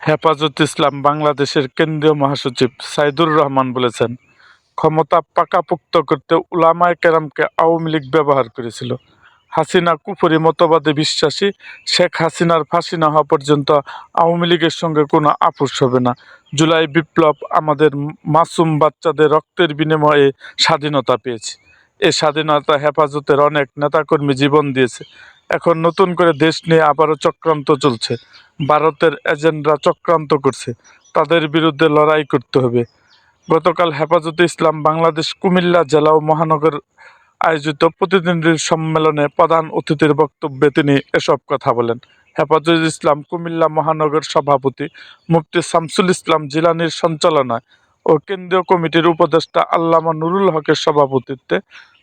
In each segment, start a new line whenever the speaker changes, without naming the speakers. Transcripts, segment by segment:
হেফাজত ইসলাম বাংলাদেশের কেন্দ্রীয় মহাসচিব সাইদুর রহমান বলেছেন, ক্ষমতা পাকাপোক্ত করতে উলামায় কেরামকে আওয়ামী লীগ ব্যবহার করেছিল। হাসিনা কুফরি মতবাদে বিশ্বাসী শেখ হাসিনার ফাঁসি না হওয়া পর্যন্ত আওয়ামী লীগের সঙ্গে কোনো আপোষ হবে না। জুলাই বিপ্লব আমাদের মাসুম বাচ্চাদের রক্তের বিনিময়ে স্বাধীনতা পেয়েছে। এ স্বাধীনতা হেফাজতের অনেক নেতাকর্মী জীবন দিয়েছে। এখন নতুন করে দেশ নিয়ে আবারও চক্রান্ত চলছে। ভারতের এজেন্টরা চক্রান্ত করছে। তাদের বিরুদ্ধে লড়াই করতে হবে। গতকাল হেফাজতে ইসলাম বাংলাদেশ কুমিল্লা জেলা ও মহানগর আয়োজিত প্রতিনিধি সম্মেলনে প্রধান অতিথির বক্তব্যে তিনি এসব কথা বলেন। হেফাজত ইসলাম কুমিল্লা মহানগর সভাপতি মুফতি শামসুল ইসলাম জিলানির সঞ্চালনায় ও কেন্দ্রীয় কমিটির উপদেষ্টা আল্লামা নুরুল হকের সভাপতিত্বে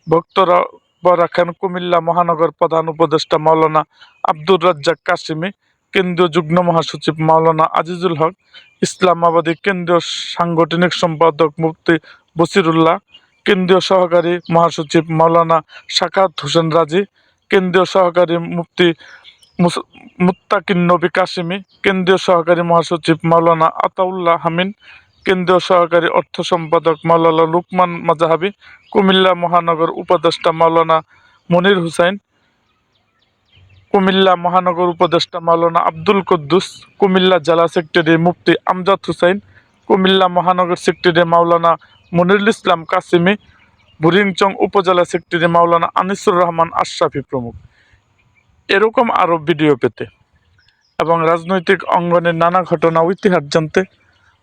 বক্তব্য রাখেন কুমিল্লা মহানগর প্রধান উপদেষ্টা মাওলানা আব্দুর রাজ্জাক কাশিমি কেন্দ্রীয় যুগ্ম মহাসচিব মাওলানা আজিজুল হক, ইসলামাবাদী কেন্দ্রীয় সাংগঠনিক সম্পাদক মুফতি বসিরুল্লাহ, কেন্দ্রীয় সহকারী মহাসচিব মাওলানা সাকাত হোসেন রাজি, কেন্দ্রীয় সহকারী মুফতি মুত্তাকিন নবী কাশিমি কেন্দ্রীয় সহকারী মহাসচিব মাওলানা আতাউল্লাহ হামিন কেন্দ্রীয় সহকারী অর্থ সম্পাদক মাওলানা লুকমান মাজাহাবি, কুমিল্লা মহানগর উপদেষ্টা মাওলানা মনির হুসাইন, কুমিল্লা মহানগর উপদেষ্টা মাওলানা আব্দুল কুদ্দুস, কুমিল্লা জেলা সেক্রেটারি মুফতি আমজাদ হুসাইন, কুমিল্লা মহানগর সেক্রেটারি মাওলানা মনিরুল ইসলাম কাসিমি বুরিংচং উপজেলা সেক্রেটারি মাওলানা আনিসুর রহমান আশরাফি প্রমুখ। এরকম আরও ভিডিও পেতে এবং রাজনৈতিক অঙ্গনের নানা ঘটনা ও ইতিহাস জানতে